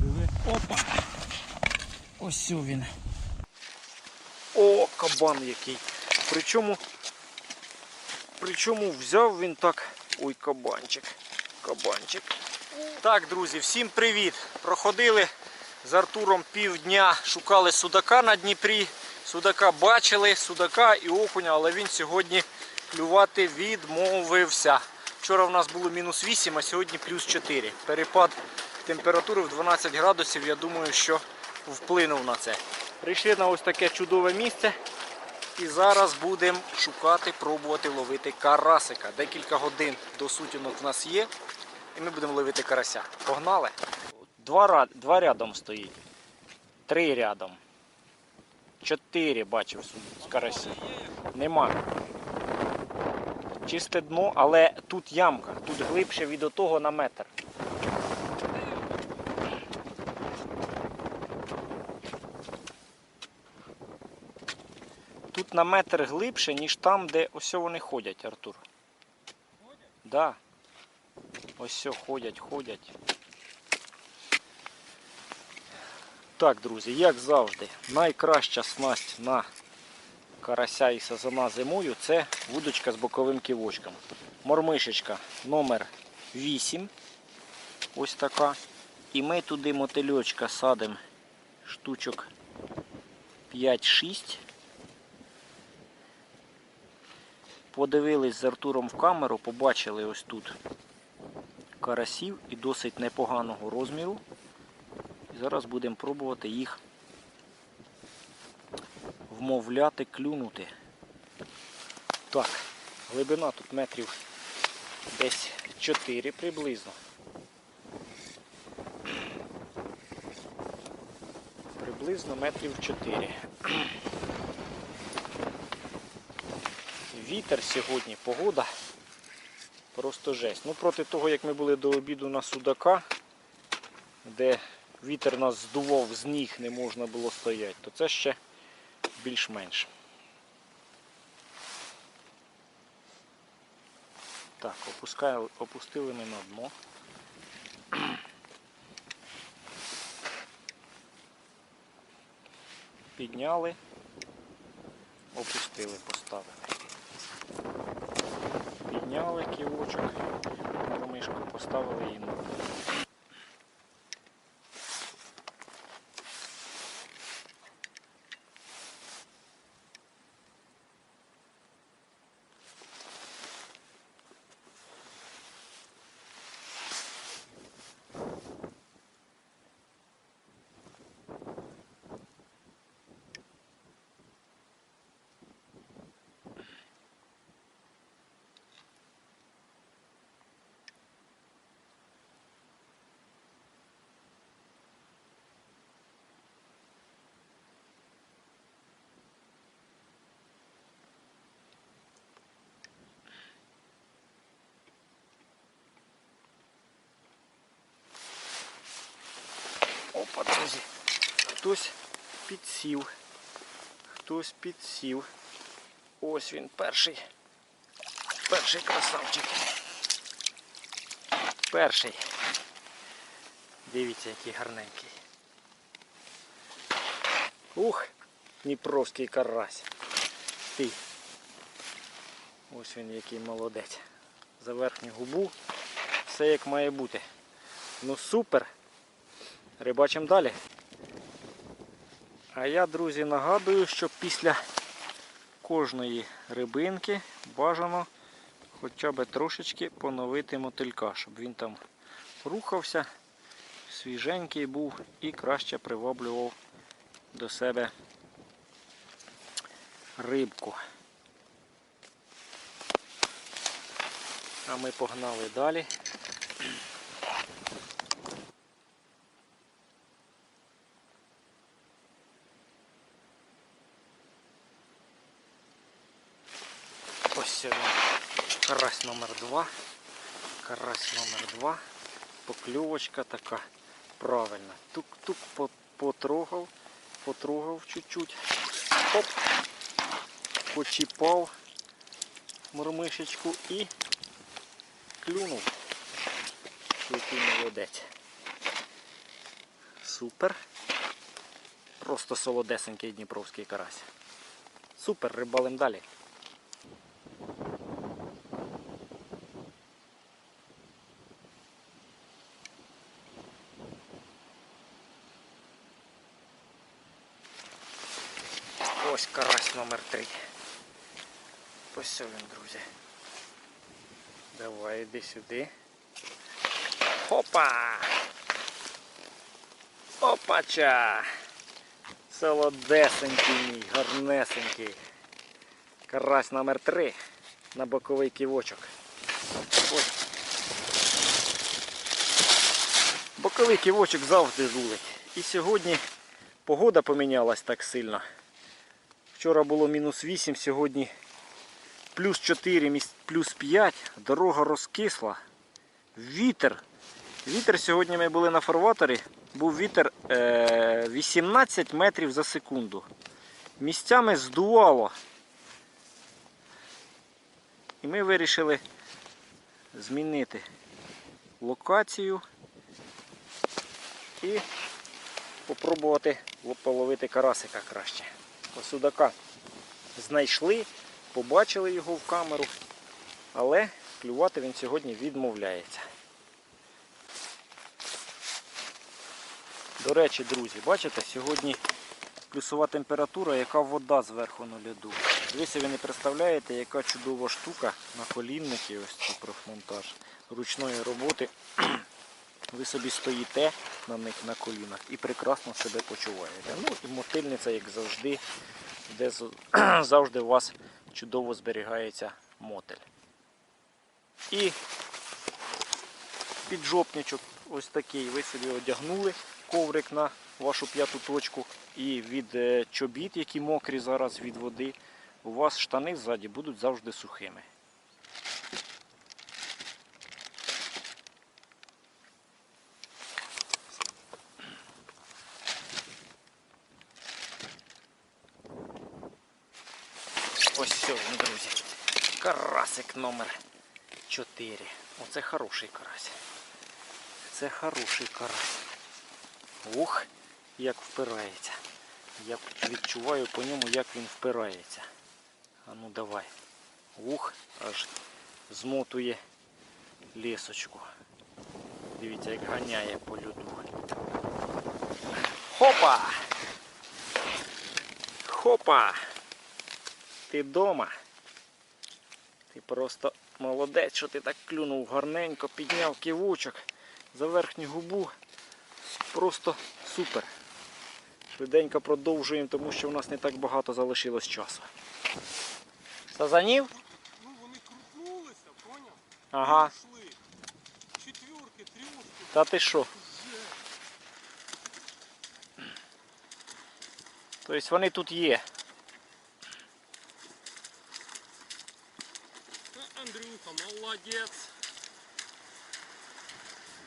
диви. Опа. Ось він. О, кабан який. Причому, причому взяв він так. Ой, кабанчик. Кабанчик. Так, друзі, всім привіт! Проходили з Артуром півдня, шукали судака на Дніпрі. Судака бачили, судака і окуня, але він сьогодні клювати відмовився. Вчора в нас було мінус 8, а сьогодні плюс 4. Перепад температури в 12 градусів, я думаю, що вплинув на це. Прийшли на ось таке чудове місце. І зараз будемо шукати, пробувати ловити карасика. Декілька годин до сутінок в нас є. І ми будемо ловити карася. Погнали? Два, два рядом стоїть. Три рядом. Чотири бачив су- карасі. Нема. Чисте дно, але тут ямка. Тут глибше від отого на метр. Тут на метр глибше, ніж там, де ось вони ходять, Артур. Ходять? Да. Ось все, ходять, ходять. Так, друзі, як завжди, найкраща снасть на карася і сазана зимою це вудочка з боковим ківочком. Мормишечка номер 8. Ось така. І ми туди мотильочка садимо штучок 5-6. Подивились з Артуром в камеру, побачили ось тут карасів і досить непоганого розміру. І зараз будемо пробувати їх вмовляти, клюнути. Так, глибина тут метрів десь 4 приблизно. Приблизно метрів 4. Вітер сьогодні, погода. Просто жесть. Ну проти того, як ми були до обіду на Судака, де вітер нас здував з ніг, не можна було стояти, то це ще більш-менш. Так, опускали, опустили ми на дно. Підняли, опустили, поставили. Підняли ківочок, мишку, поставили її на дно. Хтось підсів. Хтось підсів. Ось він перший. Перший красавчик. Перший. Дивіться, який гарненький. Ух, Дніпровський карась. Ти. Ось він який молодець. За верхню губу. Все як має бути. Ну супер. Рибачимо далі. А я, друзі, нагадую, що після кожної рибинки бажано хоча б трошечки поновити мотилька, щоб він там рухався, свіженький був і краще приваблював до себе рибку. А ми погнали далі. Ось він. Карась номер 2. Карась номер 2. Покльовочка така правильна. Тук-тук потрогав, потрогав чуть-чуть. Оп. Почіпав мормишечку і клюнув. Який молодець. Супер. Просто солодесенький дніпровський карась. Супер, рибалим далі. Ось карась номер 3. Ось він, друзі. Давай, іди сюди. Хопа! Опача! Солодесенький мій, гарнесенький. Карась номер 3 на боковий ківочок. Ось. Боковий ківочок завжди жулить. І сьогодні погода помінялась так сильно. Вчора було мінус 8, сьогодні плюс 4, плюс 5. Дорога розкисла. Вітер. Вітер сьогодні ми були на фарватері. Був вітер е, 18 метрів за секунду. Місцями здувало. І ми вирішили змінити локацію і попробувати половити карасика краще. Ось судака знайшли, побачили його в камеру, але клювати він сьогодні відмовляється. До речі, друзі, бачите, сьогодні плюсова температура, яка вода зверху на льоду. Ви не представляєте, яка чудова штука на колінники, ось це профмонтаж ручної роботи. Ви собі стоїте на них на колінах і прекрасно себе почуваєте. Ну і мотильниця, як завжди, де завжди у вас чудово зберігається мотель. І піджопничок ось такий. Ви собі одягнули коврик на вашу п'яту точку. І від е, чобіт, які мокрі зараз від води, у вас штани ззаді будуть завжди сухими. Ось сьогодні, друзі. Карасик номер 4. Оце хороший карась. Це хороший карась. Ух, як впирається. Я відчуваю по ньому, як він впирається. А ну давай. Ух, аж змотує лісочку. Дивіться, як ганяє по льоду. Хопа! Хопа! Ти вдома. Ти просто молодець, що ти так клюнув гарненько, підняв ківочок за верхню губу. Просто супер. Швиденько продовжуємо, тому що у нас не так багато залишилось часу. Сазанів? Ну вони крутнулися, поняв? Ага. Четвірки, трьошки. Та ти що? Тобто вони тут є.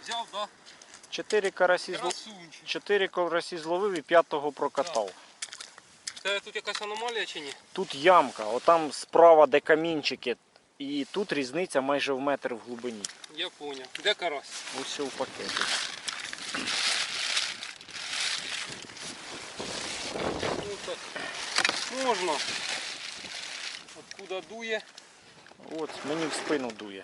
Взяв, да? Чотири карасі. Красунчик. Чотири карасі зловив і п'ятого прокатав. Це тут якась аномалія чи ні? Тут ямка, отам справа де камінчики. І тут різниця майже в метр в глибині. Я поняв. Де карась? Ось все в пакеті. Ну так. Можна. Откуда дує? От, мені в спину дує.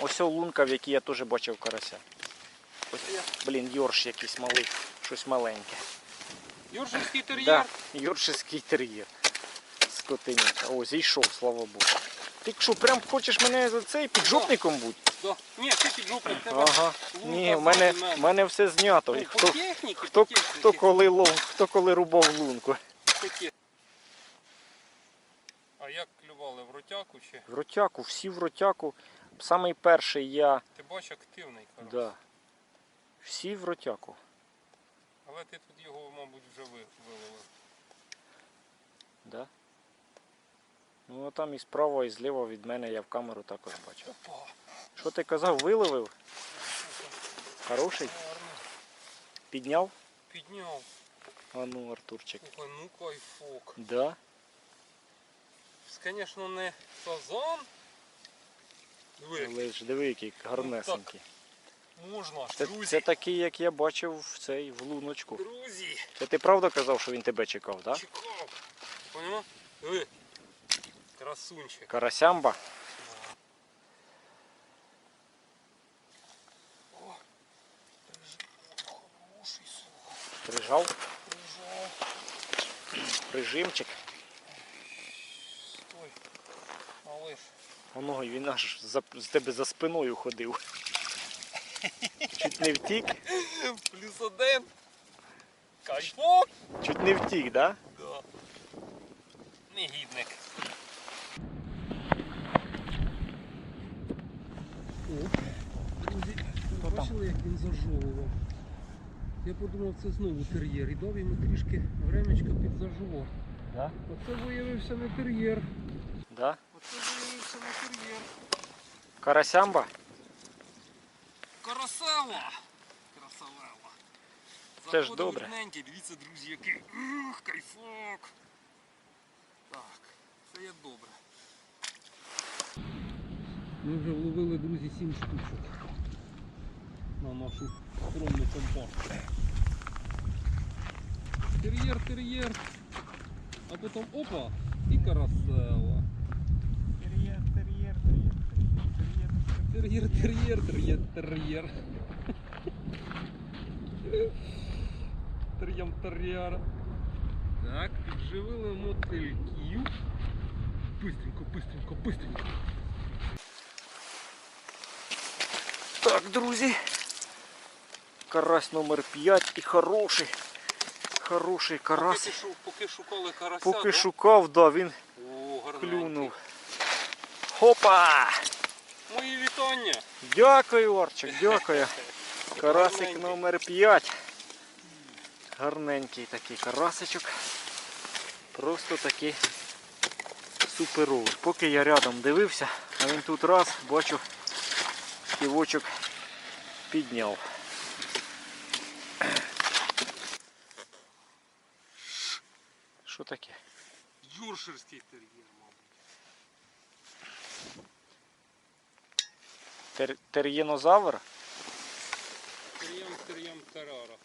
Ось лунка, в якій я теж бачив карася. Ось, блін, йорш якийсь малий, щось маленьке. Юршинський тер'єр. Да, йоршиський тер'єр. Скотиніка. О, зійшов, слава Богу. Ти що, прям хочеш мене за цей піджопником бути? Да. Ні, ти піджопник тебе. Ага. лунка Ні, в мене, в мене все знято. І Ну, хто, по техніці, хто, по техніці. хто, коли лов, хто коли рубав лунку. Таке. А як клювали в ротяку чи? В ротяку, всі в ротяку. Самий перший я. Ти бачиш активний карась. Да. Всі в ротяку. Але ти тут його, мабуть, вже ви- виловив. Да? Ну а там і справа, і зліва від мене я в камеру також бачив. Опа! Що ти казав, виловив? Хороший? Підняв? Підняв. А ну, Артурчик. Слухай, ну кайфок. Да? Звісно, не сазан. Диви, Але ж диви, який гарнесенький. Можна, Це, друзі. це такий, як я бачив в цей в луночку. Друзі, Це ти правда казав, що він тебе чекав, так? Чекав. Поняла? Ви. Красунчик. Карасямба. Хороший слух. Прижав. Прижав. Прижимчик. Ой. Малиш. Воно він аж за, з тебе за спиною ходив. Чуть не втік. Плюс один. Кайфок. Чуть не втік, да? Да. Негідник. О, друзі, ви бачили, як він зажовував. Я подумав, це знову тер'єр. І дав йому трішки времечко підзажував. Да? Оце виявився не тер'єр. Да? Оце виявився не тер'єр. Карасямба? Красава! Красавела. Це ж Заходить добре. рідненький. Дивіться, друзі, який ух, кайфок. Так, це є добре. Ми вже вловили, друзі, сім штучок на нашу скромну компашку. Тер'єр, тер'єр. А потім опа і карасела. Тер'єр, тер'єр, тер'єр, тер'єр. Тер'ям тер'єр. Так, підживили мотильків. Бистренько, бистренько, бистренько. Так, друзі. Карась номер 5 і хороший. Хороший карась. Поки, шу- поки шукали карася, Поки да? шукав, да, він О, клюнув. Хопа! Мої вітання. Дякую, Орчик, дякую. Карасик номер 5. Гарненький такий карасичок. Просто такий суперовий. Поки я рядом дивився, а він тут раз, бачу, ківочок підняв. Що таке? Юрширський тер'єр, Тер... Тер'єнозавр? Тер'ям, тер'ям, терара.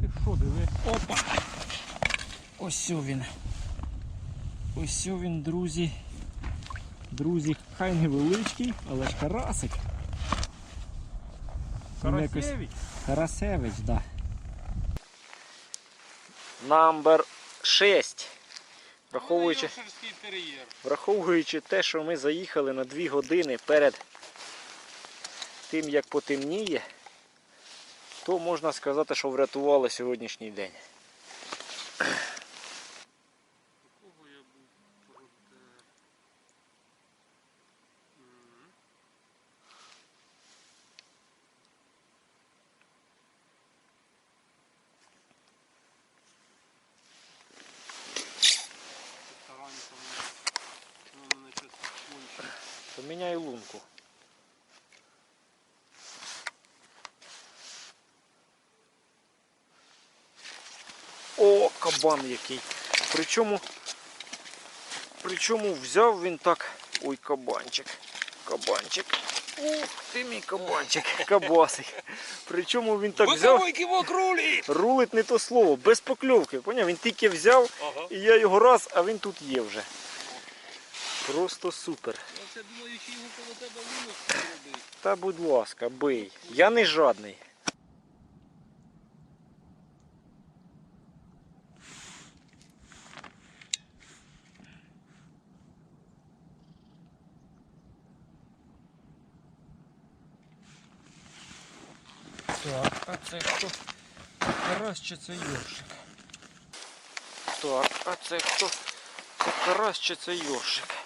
Ти що, диви? Опа! Ось він. Ось він, друзі. Друзі, хай невеличкий, але ж карасик. Він якось- Карасевич, так. Да. Номер 6. Враховуючи, враховуючи те, що ми заїхали на 2 години перед тим, як потемніє, то можна сказати, що врятували сьогоднішній день. Кого я був проте? М. Таранька мене. Ну, мене чесно кончить. Поміняй лунку. О, кабан який. Причому, причому взяв він так. Ой, кабанчик. Кабанчик. Ух ти мій кабанчик. Кабасик. Причому він так взяв. Рулить не то слово, без покльовки. Поняв? Він тільки взяв і я його раз, а він тут є вже. Просто супер. Я все думаю, чи його коло тебе зробити. Та будь ласка, бий. Я не жадний. Так, а це хто? Карась чи це йоршик? Так, а це хто? Це карась чи це йоршик?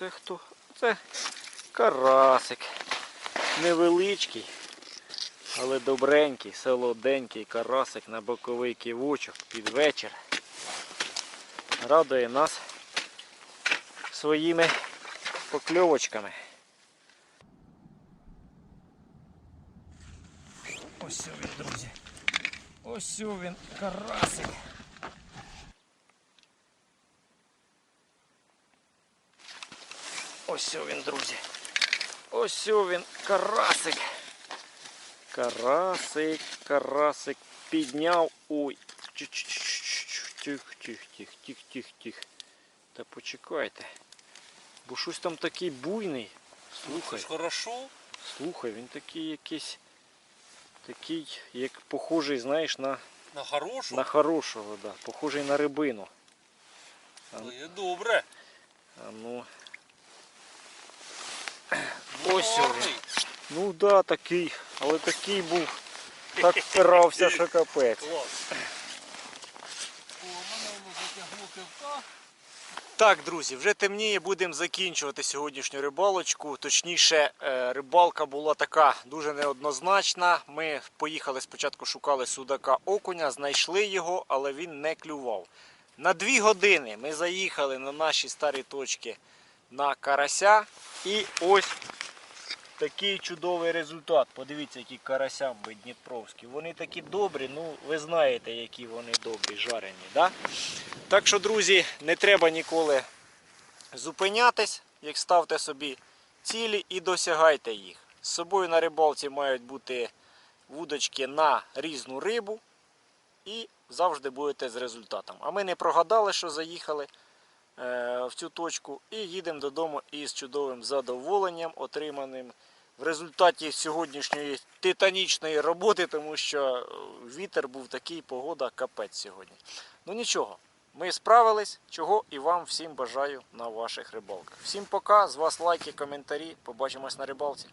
Оце хто? Це карасик. Невеличкий, але добренький, солоденький карасик на боковий ківочок під вечір. Радує нас своїми покльовочками. Ось він, друзі. Ось він, карасик. Ось він, друзі. Ось він, карасик. Карасик, карасик підняв. Ой. Тих, тих, тих, тих, тих, тих. Та почекайте. Бо щось там такий буйний. Слухай. хорошо. Слухай, він такий якийсь. Такий, як похожий, знаєш, на, На хорошу. на хорошого, да. похожий на рибину. То є добре. А ну. Ось. Ну да, такий, але такий був. Так впирався, що капець. Так, друзі, вже темніє, будемо закінчувати сьогоднішню рибалочку. Точніше, е, рибалка була така дуже неоднозначна. Ми поїхали спочатку, шукали судака окуня, знайшли його, але він не клював. На дві години ми заїхали на наші старі точки на карася. І ось такий чудовий результат. Подивіться, які карасямби дніпровські. Вони такі добрі, ну ви знаєте, які вони добрі, жарені. Да? Так що, друзі, не треба ніколи зупинятись, як ставте собі цілі і досягайте їх. З собою на рибалці мають бути вудочки на різну рибу і завжди будете з результатом. А ми не прогадали, що заїхали в цю точку і їдемо додому із чудовим задоволенням, отриманим в результаті сьогоднішньої титанічної роботи, тому що е, вітер був такий, погода капець сьогодні. Ну нічого, ми справились, чого і вам всім бажаю на ваших рибалках. Всім пока, з вас лайки, коментарі. Побачимось на рибалці.